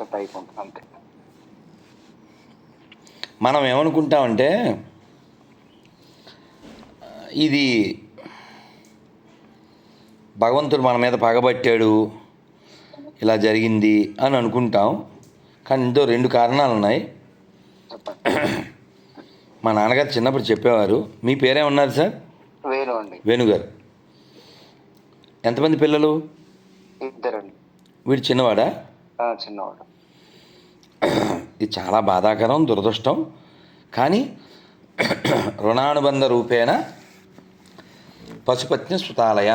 పైకి ఉంటుంది అంతే. మనం ఏమనుకుంటామంటే ఇది భగవంతుడు మన మీద పగబట్టాడు ఇలా జరిగింది అని అనుకుంటాం. కానీ ఇందులో రెండు కారణాలు ఉన్నాయి. మా నాన్నగారు చిన్నప్పుడు చెప్పేవారు. మీ పేరేమన్నారు సార్? వేరు అండి. వేణుగారు ఎంతమంది పిల్లలు? ఇద్దరండి. వీడు చిన్నవాడా? చిన్నవాడు. ఇది చాలా బాధాకరం దురదృష్టం. కానీ రుణానుబంధ రూపేణ పశుపత్ని సుతాలయ.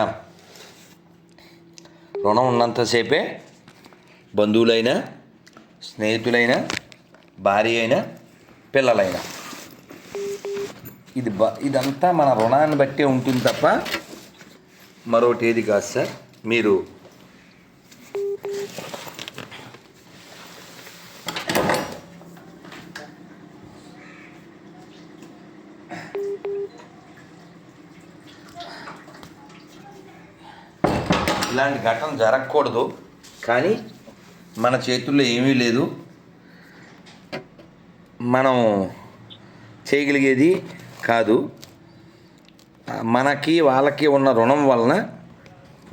రుణం ఉన్నంతసేపే బంధువులైనా స్నేహితులైనా భార్య అయినా పిల్లలైనా. ఇది బ ఇదంతా మన రుణాన్ని బట్టే ఉంటుంది తప్ప మరోటి ఏది కాదు సార్. మీరు ఇలాంటి ఘటన జరగకూడదు. కానీ మన చేతుల్లో ఏమీ లేదు. మనం చేయగలిగేది కాదు. మనకి వాళ్ళకి ఉన్న రుణం వలన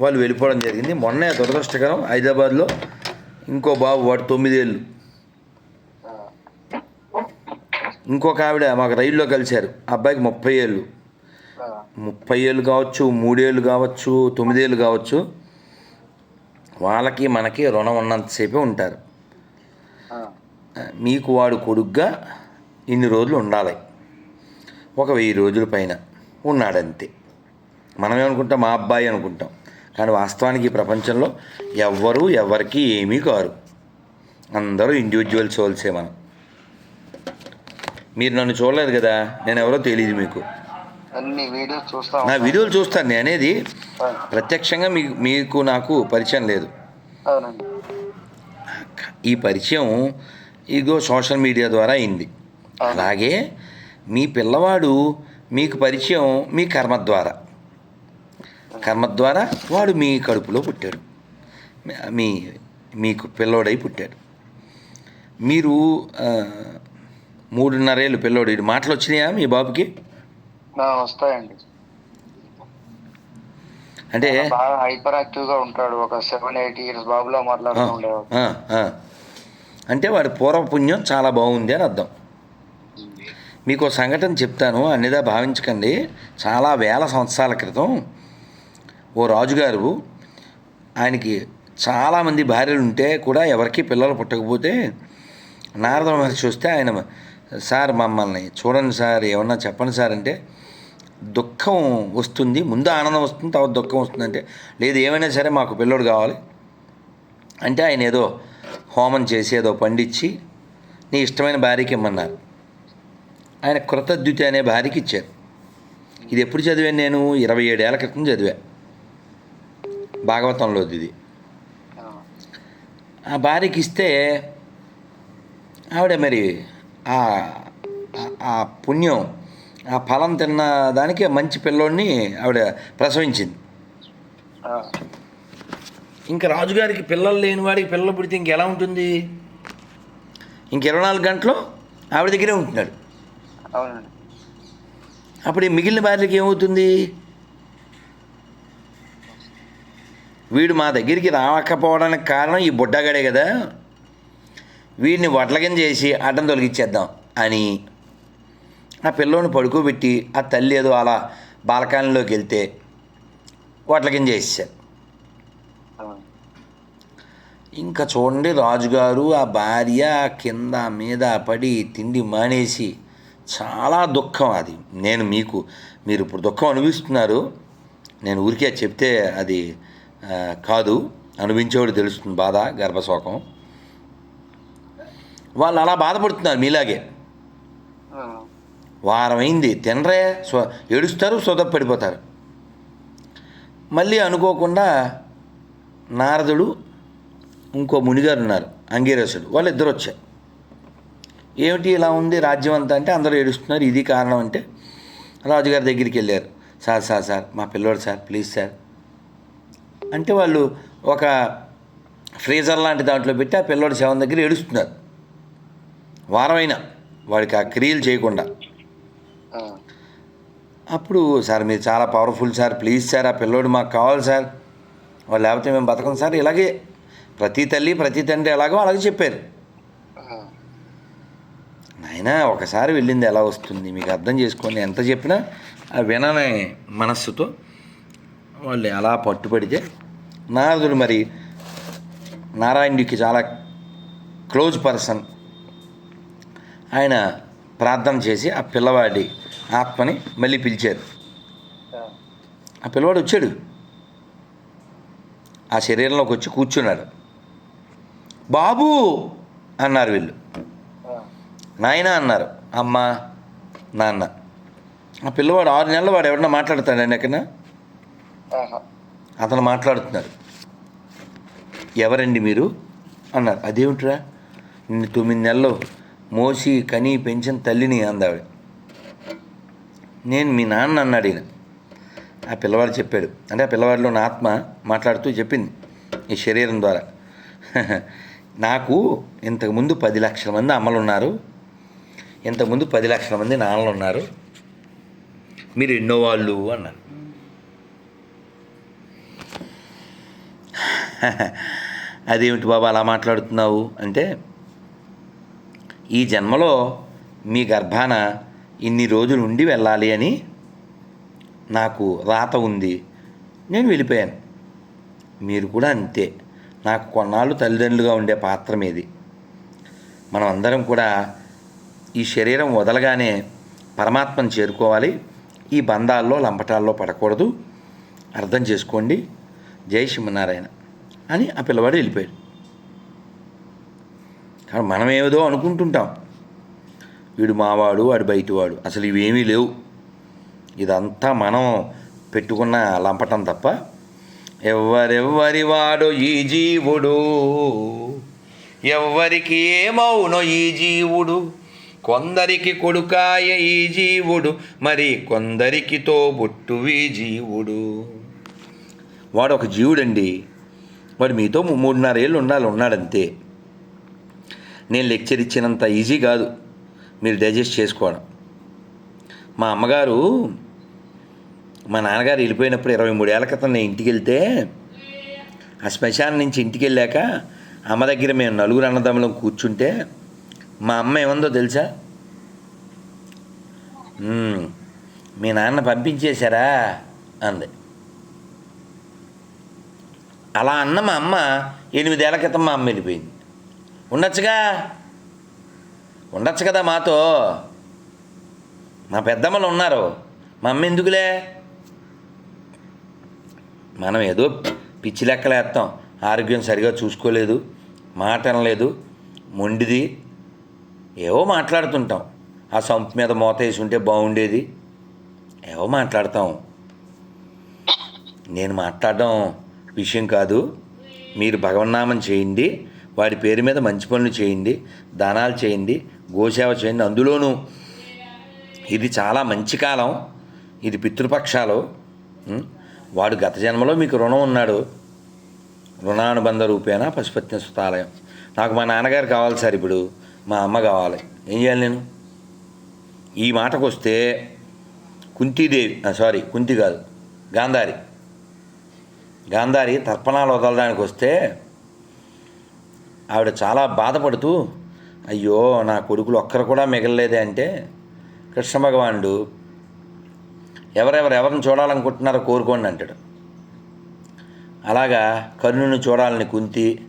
వాళ్ళు వెళ్ళిపోవడం జరిగింది. మొన్నే దురదృష్టకరం హైదరాబాద్లో ఇంకో బాబు వాడు తొమ్మిదేళ్ళు. ఇంకొక ఆవిడ మాకు రైల్లో కలిశారు. ఆ అబ్బాయికి ముప్పై ఏళ్ళు. ముప్పై ఏళ్ళు కావచ్చు మూడేళ్ళు కావచ్చు తొమ్మిదేళ్ళు కావచ్చు. వాళ్ళకి మనకి రుణం ఉన్నంతసేపే ఉంటారు. మీకు వాడు కొడుగ్గా ఇన్ని రోజులు ఉండాలి. ఒక వెయ్యి రోజుల పైన ఉన్నాడంతే. మనం ఏమనుకుంటాం మా అబ్బాయి అనుకుంటాం. కానీ వాస్తవానికి ఈ ప్రపంచంలో ఎవ్వరూ ఎవరికి ఏమీ కారు. అందరూ ఇండివిజువల్ సోల్సే మనం. మీరు నన్ను చూడలేదు కదా? నేను ఎవరో తెలియదు మీకు. అన్ని వీడియోస్ చూస్తా నా. వీడియోలు చూస్తాను నేను అనేది ప్రత్యక్షంగా మీకు మీకు నాకు పరిచయం లేదు. ఈ పరిచయం ఇగో సోషల్ మీడియా ద్వారా అయింది. అలాగే మీ పిల్లవాడు మీకు పరిచయం మీ కర్మ ద్వారా. కర్మ ద్వారా వాడు మీ కడుపులో పుట్టాడు. మీ మీకు పిల్లోడై పుట్టాడు. మీరు మూడున్నరేళ్ళు పిల్లోడు. మాటలు వచ్చినాయా మీ బాబుకి? వస్తాయండి. అంటే బాగా హైపర్ యాక్టివ్గా ఉంటాడు. ఒక సెవెన్ ఎయిట్ ఇయర్స్ బాబులా ఆ, మాట్లాడుతూ ఉండేవాడు. ఆ, ఆ. అంటే వాడి పూర్వపుణ్యం చాలా బాగుంది అని అర్థం. మీకు ఒక సంఘటన చెప్తాను. అన్నిదా భావించకండి. చాలా వేల సంవత్సరాల క్రితం ఓ రాజుగారు ఆయనకి చాలామంది భార్యలు ఉంటే కూడా ఎవరికి పిల్లలు పుట్టకపోతే నారద మహర్షి వస్తే ఆయన సార్ మమ్మల్ని చూడండి సార్ ఏమన్నా చెప్పండి సార్ అంటే దుఃఖం వస్తుంది ముందు ఆనందం వస్తుంది తర్వాత దుఃఖం వస్తుంది అంటే లేదు ఏమైనా సరే మాకు పిల్లోడు కావాలి. అంటే ఆయన ఏదో హోమం చేసి ఏదో పండించి నీ ఇష్టమైన భార్యకి ఇమ్మన్నారు. ఆయన కృతద్యుతి అనే భార్యకి ఇచ్చారు. ఇది ఎప్పుడు చదివాను నేను? ఇరవై ఏడేళ్ళ క్రితం చదివా. భాగవతంలో ఇది. ఆ, భార్యకి ఇస్తే ఆవిడ మరి ఆ- ఆ పుణ్యం ఆ ఫలం తిన్న దానికి మంచి పిల్లోడిని ఆవిడ ప్రసవించింది. ఇంకా రాజుగారికి పిల్లలు లేని వాడికి పిల్లలు పుడితే ఇంకెలా ఉంటుంది? ఇంక ఇరవై నాలుగు గంటలు ఆవిడ దగ్గరే ఉంటున్నాడు. అప్పుడు ఈ మిగిలిన భార్యకి ఏమవుతుంది? వీడు మా దగ్గరికి రాకపోవడానికి కారణం ఈ బుడ్డగాడే కదా. వీడిని వడ్లకింద చేసి అడ్డం తొలగించేద్దాం అని ఆ పిల్లోని పడుకోబెట్టి ఆ తల్లి ఏదో అలా బాలకాలంలోకి వెళ్తే వడ్లకింద చేసేసారు ఇంకా చూడండి రాజుగారు ఆ భార్య కింద మీద పడి తిండి మానేసి చాలా దుఃఖం అది. నేను మీకు మీరు ఇప్పుడు దుఃఖం అనుభవిస్తున్నారు. నేను ఊరికే చెప్తే అది కాదు. అనుభవించేవాడు తెలుస్తుంది బాధ గర్భశోకం. వాళ్ళు అలా బాధపడుతున్నారు మీలాగే. వారమైంది. తినరే స్వ ఏడుస్తారు సొదప్ప పడిపోతారు. మళ్ళీ అనుకోకుండా నారదుడు ఇంకో మునిగారు ఉన్నారు అంగీరసుడు. వాళ్ళు ఇద్దరు వచ్చారు. ఏమిటి ఇలా ఉంది? రాజ్యం అంతా అంటే అందరూ ఏడుస్తున్నారు. ఇది కారణం అంటే రాజుగారి దగ్గరికి వెళ్ళారు. సార్ సార్ సార్ మా పిల్లోడు సార్ ప్లీజ్ సార్. అంటే వాళ్ళు ఒక ఫ్రీజర్ లాంటి దాంట్లో పెట్టి ఆ పిల్లోడి శవం దగ్గర ఏడుస్తున్నారు. వారమైనా. వాడికి ఆ క్రియలు చేయకుండా. అప్పుడు సార్ మీరు చాలా పవర్ఫుల్ సార్. ప్లీజ్ సార్ ఆ పిల్లోడు మాకు కావాలి సార్. వాళ్ళు లేకపోతే మేము బతకం సార్. ఇలాగే ప్రతి తల్లి ప్రతి తండ్రి ఎలాగో అలాగే చెప్పారు. నాయన ఒకసారి వెళ్ళింది ఎలా వస్తుంది? మీకు అర్థం చేసుకోండి. ఎంత చెప్పినా ఆ విననే మనస్సుతో వాళ్ళు అలా పట్టుబడితే నారదుడు మరి నారాయణుడికి చాలా క్లోజ్ పర్సన్. ఆయన ప్రార్థన చేసి ఆ పిల్లవాడి ఆత్మని మళ్ళీ పిలిచారు. ఆ పిల్లవాడు వచ్చాడు. ఆ శరీరంలోకి వచ్చి కూర్చున్నాడు. బాబు! అన్నారు వీళ్ళు. నాయన అన్నారు. అమ్మ! నాన్న! ఆ పిల్లవాడు ఆరు నెలలు వాడు ఎవరన్నా మాట్లాడతాడండి ఎక్కడ అతను మాట్లాడుతున్నారు ఎవరండి మీరు? అన్నారు. అదేమిట్రా? నిన్ను తొమ్మిది నెలలు మోసి కని పెంచిన తల్లిని అందావిడ నేను మీ నాన్న అన్నాడు ఈయన. ఆ పిల్లవాడు చెప్పాడు. అంటే ఆ పిల్లవాడిలో నా ఆత్మ మాట్లాడుతూ చెప్పింది ఈ శరీరం ద్వారా. నాకు ఇంతకుముందు పది లక్షల మంది అమ్మలు ఉన్నారు. ఇంతకుముందు పది లక్షల మంది నాన్నలు ఉన్నారు. మీరు ఎన్నో వాళ్ళు అన్నారు. అదేమిటి బాబా అలా మాట్లాడుతున్నావు? అంటే ఈ జన్మలో మీ గర్భాన ఇన్ని రోజులు ఉండి వెళ్ళాలి అని నాకు రాత ఉంది. నేను వెళ్ళిపోయాను. మీరు కూడా అంతే. నాకు కొన్నాళ్ళు తల్లిదండ్రులుగా ఉండే పాత్ర మీది. మనం అందరం కూడా ఈ శరీరం వదలగానే పరమాత్మను చేరుకోవాలి. ఈ బంధాల్లో లంపటాల్లో పడకూడదు. అర్థం చేసుకోండి. జై శ్రీమన్నారాయణ అని ఆ పిల్లవాడు వెళ్ళిపోయాడు. కానీ మనం ఏదో అనుకుంటుంటాం. వీడు మావాడు వాడు బయటివాడు. అసలు ఇవేమీ లేవు. ఇదంతా మనం పెట్టుకున్న లంపటం తప్ప ఎవరెవ్వరి వాడు ఈ జీవుడు? ఎవ్వరికి ఏమవునో ఈ జీవుడు? కొందరికి కొడుకాయ ఈ జీవుడు మరి కొందరికి తోబుట్టు ఈ జీవుడు. వాడు ఒక జీవుడండి. వాడు మీతో మూడున్నర ఏళ్ళు ఉండాలి ఉన్నాడంతే. నేను లెక్చర్ ఇచ్చినంత ఈజీ కాదు. మీరు డైజెస్ట్ చేసుకోవడం. మా అమ్మగారు మా నాన్నగారు వెళ్ళిపోయినప్పుడు ఇరవై మూడేళ్ళ క్రితం నేను ఇంటికి వెళ్తే ఆ శ్మశానం నుంచి ఇంటికి వెళ్ళాక అమ్మ దగ్గర మేము నలుగురు అన్నదమ్ములం కూర్చుంటే మా అమ్మ ఏమందో తెలుసా? మీ నాన్న పంపించేశారా? అంది. అలా అన్న మా అమ్మ ఎనిమిదేళ్ళ క్రితం మా అమ్మ వెళ్ళిపోయింది. ఉండొచ్చుగా? ఉండొచ్చు కదా మాతో. మా పెద్దమ్మలు ఉన్నారు. మా అమ్మ ఎందుకులే? మనం ఏదో పిచ్చి లెక్కలేస్తాం ఆరోగ్యం సరిగా చూసుకోలేదు. మాట అనలేదు. మొండిది. ఏవో మాట్లాడుతుంటాం. ఆ సంపు మీద మూత వేసి ఉంటే బాగుండేది. ఏవో మాట్లాడతాం. నేను మాట్లాడడం విషయం కాదు. మీరు భగవన్నామం చేయండి. వాడి పేరు మీద మంచి పనులు చేయండి. దానాలు చేయండి. గోసేవ చేయండి. అందులోనూ ఇది చాలా మంచి కాలం. ఇది పితృపక్షాలు. వాడు గత జన్మలో మీకు రుణం ఉన్నాడు. రుణానుబంధ రూపేణ పశుపత్ని సుతాలయం. నాకు మా నాన్నగారు కావాలి సార్ ఇప్పుడు. మా అమ్మ కావాలి. ఏం చేయాలి నేను? ఈ మాటకు వస్తే కుంతీదేవి సారీ కుంతి కాదు గాంధారి. గాంధారి తర్పణాలు వదలడానికి వస్తే ఆవిడ చాలా బాధపడుతూ అయ్యో నా కొడుకులు ఒక్కరు కూడా మిగలలేదే అంటే కృష్ణ భగవానుడు ఎవరెవరు ఎవరిని చూడాలనుకుంటున్నారో కోరుకోండి అంటాడు. అలాగా కర్ణుని చూడాలని కుంతి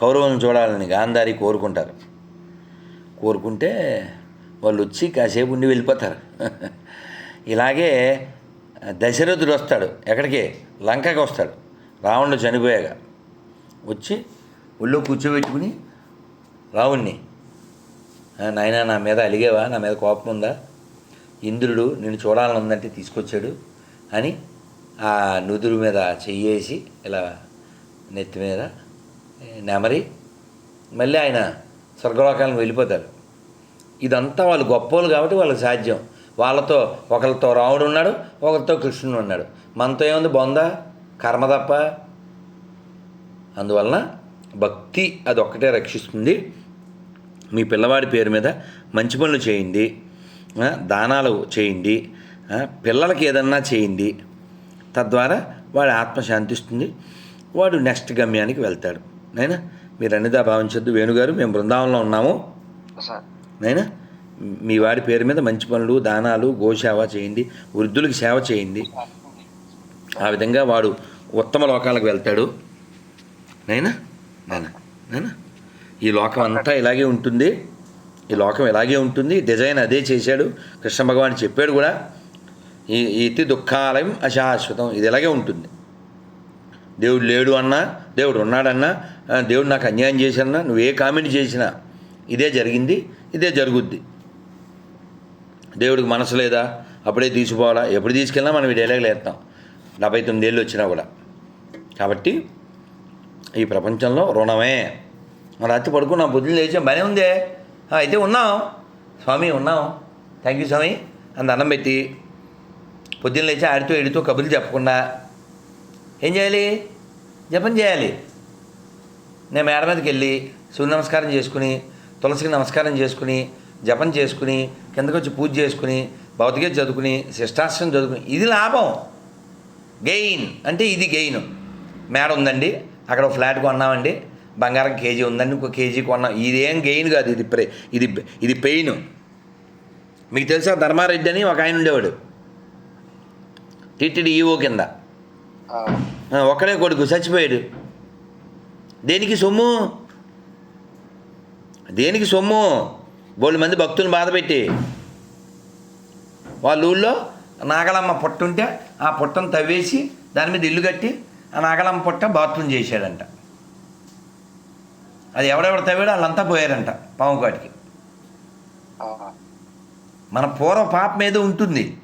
కౌరవులను చూడాలని గాంధారి కోరుకుంటారు. కోరుకుంటే వాళ్ళు వచ్చి కాసేపు ఉండి వెళ్ళిపోతారు. ఇలాగే దశరథుడు వస్తాడు ఎక్కడికి? లంకకి వస్తాడు. రావణుడు చనిపోయాక. వచ్చి ఒళ్ళో కూర్చోబెట్టుకుని రావుణ్ణి. నాయన నాయనా నా మీద అలిగేవా? నా మీద కోపం ఉందా? ఇంద్రుడు నేను చూడాలని ఉందంటే తీసుకొచ్చాడు అని ఆ నుదురు మీద చెయ్యేసి ఇలా నెత్తి మీద నెమరి మళ్ళీ ఆయన స్వర్గలోకాలకు వెళ్ళిపోతారు. ఇదంతా వాళ్ళు గొప్పలు కాబట్టి వాళ్ళకి సాధ్యం. వాళ్ళతో ఒకరితో రాముడు ఉన్నాడు ఒకరితో కృష్ణుడు ఉన్నాడు. మనతో ఏముంది? బొంద కర్మ తప్ప. అందువలన భక్తి అది ఒక్కటే రక్షిస్తుంది. మీ పిల్లవాడి పేరు మీద మంచి పనులు చేయండి దానాలు చేయండి పిల్లలకి ఏదన్నా చేయండి. తద్వారా వాడి ఆత్మ శాంతిస్తుంది వాడు నెక్స్ట్ గమ్యానికి వెళ్తాడు. నైనా? మీరు అన్నిదా భావించొద్దు. వేణుగారు మేము బృందావనంలో ఉన్నాము. నైనా? మీ వాడి పేరు మీద మంచి పనులు దానాలు గోసేవ చేయండి. వృద్ధులకి సేవ చేయండి. ఆ విధంగా వాడు ఉత్తమ లోకాలకు వెళ్తాడు. నైనా? నాయనా నైనా? ఈ లోకం అంతా ఇలాగే ఉంటుంది. ఈ లోకం ఇలాగే ఉంటుంది. డిజైన్ అదే చేశాడు. కృష్ణ భగవాన్ చెప్పాడు కూడా ఈ ఇతి దుఃఖాలయం అశాశ్వతం. ఇది ఇలాగే ఉంటుంది. దేవుడు లేడు అన్నా దేవుడు ఉన్నాడన్నా దేవుడు నాకు అన్యాయం చేశాడన్నా నువ్వు ఏ కామెంట్ చేసినా ఇదే జరిగింది ఇదే జరుగుద్ది. దేవుడికి మనసు లేదా? అప్పుడే తీసుకుపోవాలా ఎప్పుడు తీసుకెళ్ళినా మనం ఈ డైలాగులు వేస్తాం. డెబ్బై తొమ్మిదేళ్ళు వచ్చినా కూడా. కాబట్టి ఈ ప్రపంచంలో రుణమే. రాత్రి పడుకున్నాం పొద్దున్న లేచాం బాగానే ఉందే. అయితే ఉన్నాం స్వామి ఉన్నాం థ్యాంక్ యూ స్వామి. అని దండం పెట్టి పొద్దున్న లేచి ఆడితో ఏడితో కబుర్లు చెప్పకుండా ఏం చేయాలి? జపం చేయాలి. నేను మేడ మీదకి వెళ్ళి సూర్య నమస్కారం చేసుకుని తులసికి నమస్కారం చేసుకుని జపం చేసుకుని కిందకు వచ్చి పూజ చేసుకుని భౌతిక చదువుకుని శిష్టాశ్రం చదువుకుని ఇది లాభం. గెయిన్ అంటే ఇది గెయిన్ మేడ ఉందండి. అక్కడ ఫ్లాట్ కొన్నామండి. బంగారం కేజీ ఉందండి ఇంకో కేజీ కొన్నాం. ఇదేం గెయిన్ కాదు ఇది ప్రే ఇది ఇది పెయిన్ మీకు తెలుసా ధర్మారెడ్డి అని ఒక ఆయన ఉండేవాడు. టిటిడి ఈవో కింద. ఆ, ఆ, ఒక్కడే కొడుకు చచ్చిపోయాడు. దేనికి సొమ్ము? దేనికి సొమ్ము? బోళ్ళు మంది భక్తులను బాధపెట్టి వాళ్ళ ఊళ్ళో నాగలమ్మ పుట్ట ఉంటే ఆ పుట్టను తవ్వేసి దాని మీద ఇల్లు కట్టి ఆ నాగలమ్మ పుట్ట బాత్రూమ్ చేశాడంట. అది ఎవడెవడు తవ్వాడో వాళ్ళంతా పోయారంట పాముకాటికి. ఆ, మన పూర్వ పాప మీద ఉంటుంది.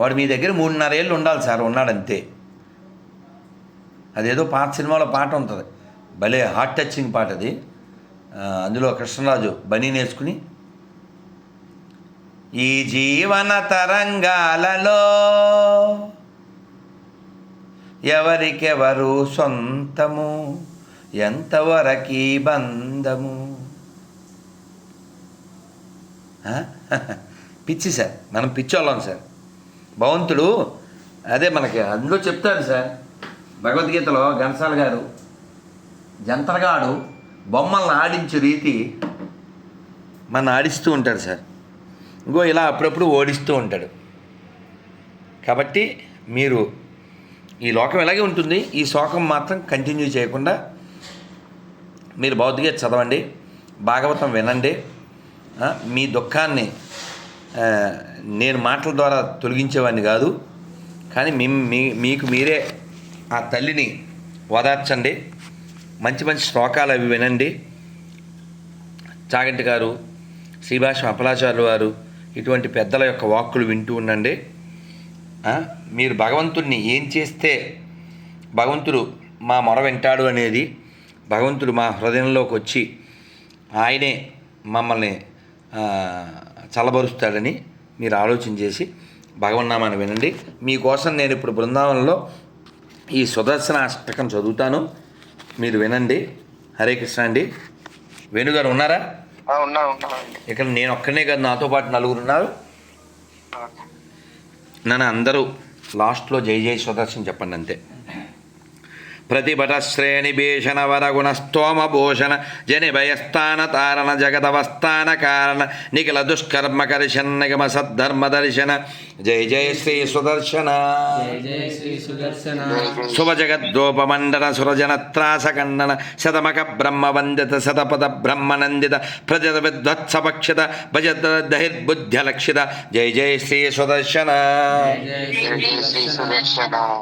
వాడు మీ దగ్గర మూడున్నర ఏళ్ళు ఉండాలి సార్ ఉన్నాడంతే. అదేదో పాత సినిమాలో పాట ఉంటుంది. భలే హార్ట్ టచింగ్ పాట అది. అందులో కృష్ణరాజు బనీ నేర్చుకుని ఈ జీవన తరంగాలలో ఎవరికెవరు సొంతము? ఎంతవరకీ బంధము? పిచ్చి సార్ మనం పిచ్చోళ్ళం సార్. భగవంతుడు అదే మనకి అందులో చెప్తాడు సార్ భగవద్గీతలో ఘనసాల గారు జంతరగాడు బొమ్మలను ఆడించే రీతి మన ఆడిస్తూ ఉంటాడు సార్. ఇంకో ఇలా అప్పుడప్పుడు ఓడిస్తూ ఉంటాడు. కాబట్టి మీరు ఈ లోకం ఇలాగే ఉంటుంది ఈ శోకం మాత్రం కంటిన్యూ చేయకుండా మీరు భౌతికత చదవండి భాగవతం వినండి మీ దుఃఖాన్ని నేను మాటల ద్వారా తొలగించేవాడిని కాదు కానీ మీ మీ- మీకు మీరే ఆ తల్లిని ఓదార్చండి మంచి మంచి శ్లోకాలు అవి వినండి. చాగంటి గారు శ్రీభాష అప్పలాచార్యులు వారు ఇటువంటి పెద్దల యొక్క వాక్కులు వింటూ ఉండండి. మీరు భగవంతుడిని ఏం చేస్తే భగవంతుడు మా మొర వింటాడు అనేది భగవంతుడు మా హృదయంలోకి వచ్చి ఆయనే మమ్మల్ని చల్లబరుస్తాడని మీరు ఆలోచన చేసి భగవన్నామాన్ని వినండి. మీకోసం నేను ఇప్పుడు బృందావనంలో ఈ సుదర్శన అష్టకం చదువుతాను. మీరు వినండి. హరే కృష్ణ అండి. వేణుగారు ఉన్నారా? ఇక్కడ నేను ఒక్కనే కాదు నాతో పాటు నలుగురు ఉన్నారు. నన్ను అందరూ లాస్ట్లో జై జై సుదర్శన్ చెప్పండి అంతే. ప్రతిభట శ్రేణి భీషణ వరగుణ जय जय श्री सुदर्शन। शुभजगद्दोपमण्डन शतमक शतमख ब्रह्मवन्दित शतपद ब्रह्मनन्दित प्रजतविद्वत्सपक्षित भजत दहिर्बुद्ध्यलक्षित जय जय श्री सुदर्शन।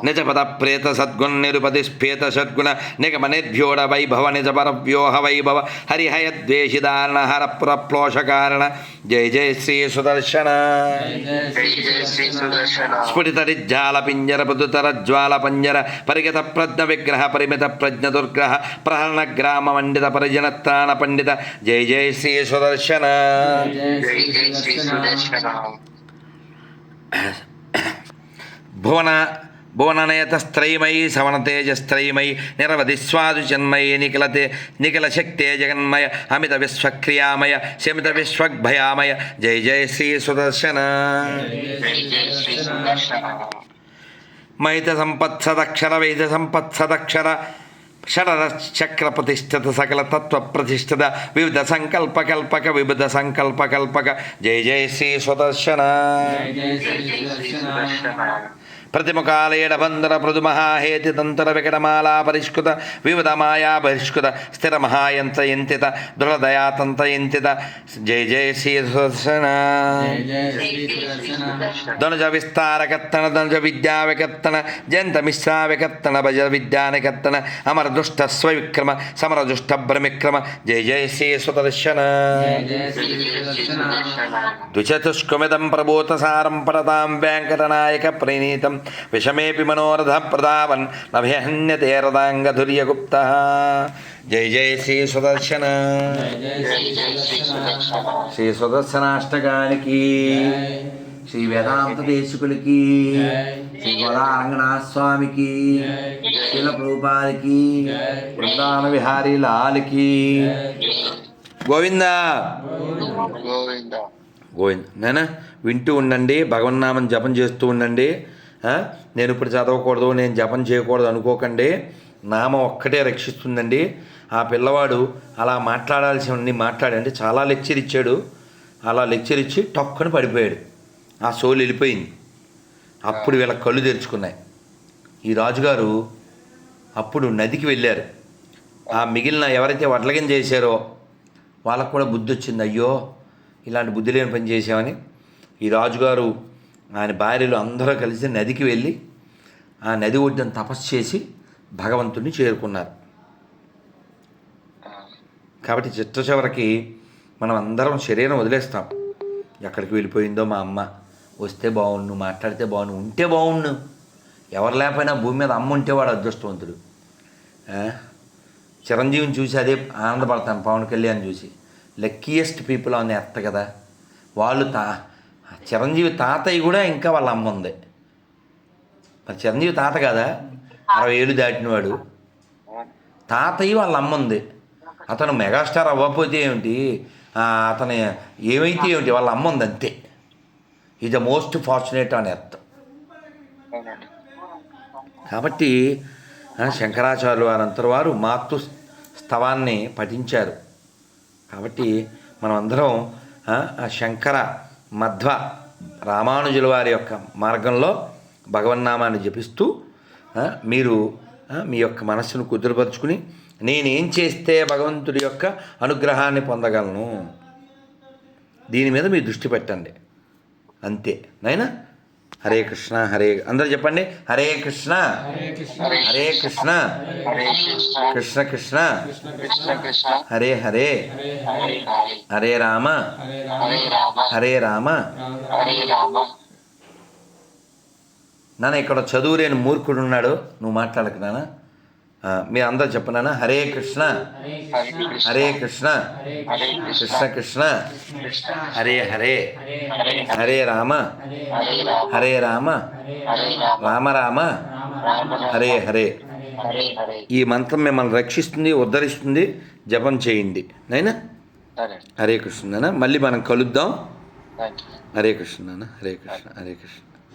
निजपद प्रेत सद्गुणनिरुपतिस्फेत सद्गुण निगमनिर्भ्योड वैभव निजपरव्योह वैभव हरिहय द्वेषिदारणहर प्रप्लोषकारण जय जय श्री सुदर्शन। जय जय దహిర్బుద్ధ్యలక్షిత జై జై శ్రీ సుదర్శన జయ జై శ్రీ జై శ్రీ సుదర్శన సుదర్శన నిజపద ప్రేత సద్గుణ నిరుపతి స్ఫేత సద్గుణ నిగమ నిర్భ్యోడ వైభవ నిజ పర వ్యోహ వైభవ హరిహయ ద్వేషిదారణ హర పురప్లోష కారణ జై జై శ్రీ సుదర్శన జయ జై జై శ్రీ సుదర్శన స్ఫుటితరిజ్జాల పింజర పదుతర జ్వాల పంజర పరిగత ప్రజ్ఞ విగ్రహ పరిమిత ప్రజ్ఞ దుర్గ్రహ ప్రహరణ గ్రామ మండిత పరిజన త్రాణ పండిత జై జై శ్రీ సుదర్శన భువన భువననేతస్త్రైమయి సవనతేజస్త్రైమయి నిరవధి స్వాదు నిఖిలతే నిఖిల శక్తే జగన్మయ అమిత విశ్వక్రియామయ శమిత విశ్వగ్భయామయ జై జయ శ్రీ సుదర్శన. మహిత సంపత్సదక్షర వైద సంపత్సదక్షర షడర చక్ర ప్రతిష్ఠిత సకల తత్వ ప్రతిష్ఠిత వివిధ సంకల్పకల్పక వివిధ సంకల్ప కల్పక జయ జయ శ్రీ సుదర్శన. జయ జయ మహాహేతి తంతర వికటమాలా పరిష్కృత వివిధ మాయా బహిష్కృత స్థిర మహాయంత్రయంతిత దృఢదయాతంత్రయంతిత జయ జయ శ్రీ సుదర్శన. జయ శ్రీ సుదర్శన ధనుజ విస్తారకర్తన ధనుజ విద్యా వికర్తన జంత మిశ్రా వికర్తన భజ విద్యానికర్తన అమర దుష్ట స్వవిక్రమ సమర దుష్ట భ్రమిక్రమ జయ జయ శ్రీ సుదర్శన. ద్విచతుష్కుమిదం జయ సారం పరతాం వెంకటనాయక ప్రణీతం విషమేపి మనోరథ ప్రదావన్ నభ్యహన్యతే రదాంగధుర్యగుప్త జయ జయ శ్రీ సుదర్శన శ్రీ సుదర్శన శ్రీ సుదర్శనాష్టకానికి శ్రీ వేదాంత దేశకులకి జై. శ్రీ గోదారంగనాథ స్వామికి జై. శీల జై. బృందావన విహారీ లాల్కి గోవిందా గోవింద గోవింద్ నేనా వింటూ ఉండండి భగవన్నామం జపం చేస్తూ ఉండండి? నేను ఇప్పుడు చదవకూడదు నేను జపం చేయకూడదు అనుకోకండి. నామం ఒక్కటే రక్షిస్తుందండి. ఆ పిల్లవాడు అలా మాట్లాడాల్సినవన్నీ మాట్లాడండి చాలా లెక్చర్ ఇచ్చాడు. అలా లెక్చర్ ఇచ్చి టక్కుని పడిపోయాడు. ఆ సోలు వెళ్ళిపోయింది. అప్పుడు వీళ్ళ కళ్ళు తెరుచుకున్నాయి. ఈ రాజుగారు అప్పుడు నదికి వెళ్ళారు. ఆ మిగిలిన ఎవరైతే వడ్లగిన చేశారో వాళ్ళకు కూడా బుద్ధి వచ్చింది అయ్యో ఇలాంటి బుద్ధి లేని పని చేసామని ఈ రాజుగారు ఆయన భార్యలు అందరూ కలిసి నదికి వెళ్ళి ఆ నది ఒడ్డున తపస్సు చేసి భగవంతుడిని చేరుకున్నారు. కాబట్టి చిట్ట చివరికి మనం అందరం శరీరం వదిలేస్తాం. ఎక్కడికి వెళ్ళిపోయిందో మా అమ్మ. వస్తే బాగుండు మాట్లాడితే బాగుండు ఉంటే బాగుండు ఎవరు లేకపోయినా భూమి మీద అమ్మ ఉంటే వాడు అదృష్టవంతుడు. చిరంజీవిని చూసి అదే ఆనందపడతాను పవన్ కళ్యాణ్ చూసి. లక్కీయెస్ట్ పీపుల్ ఆన్ ఎత్త కదా. వాళ్ళు తా చిరంజీవి తాతయ్య కూడా ఇంకా వాళ్ళ అమ్మ ఉంది. మరి చిరంజీవి తాత కదా? అరవై ఏళ్ళు దాటినవాడు తాతయ్య వాళ్ళ అమ్మ ఉంది. అతను మెగాస్టార్ అవ్వకపోతే ఏమిటి? అతని అతను ఏమైతే ఏమిటి? వాళ్ళ అమ్మ ఉంది అంతే. Is the most fortunate on అర్థం కాబట్టి శంకరాచార్యులు వారంతటి వారు మాతృ స్తవాన్ని పఠించారు. కాబట్టి మనమందరం ఆ శంకర మధ్వ రామానుజుల వారి యొక్క మార్గంలో భగవన్నామాన్ని జపిస్తూ మీరు మీ యొక్క మనస్సును కుదురుపరుచుకుని నేనేం చేస్తే భగవంతుడి యొక్క అనుగ్రహాన్ని పొందగలను? దీని మీద మీ దృష్టి పెట్టండి. అంతే. నైనా? హరే కృష్ణ హరే అందరు చెప్పండి. హరే కృష్ణ. హరే కృష్ణ. కృష్ణ కృష్ణ. హరే హరే. హరే రామ. హరే రామ. రామ నాన్న ఇక్కడ చదువు లేని మూర్ఖుడు ఉన్నాడు. నువ్వు మాట్లాడకు నాన్న. మీరు అందరూ చెప్పనానా హరే కృష్ణ. హరే కృష్ణ. కృష్ణ కృష్ణ. హరే హరే. హరే రామ. హరే రామ. రామ రామ. హరే హరే. ఈ మంత్రం మిమ్మల్ని రక్షిస్తుంది ఉద్ధరిస్తుంది జపం చేయండి. నైనా? హరే కృష్ణ మళ్ళీ మనం కలుద్దాం. హరే కృష్ణ హరే కృష్ణ హరే కృష్ణ.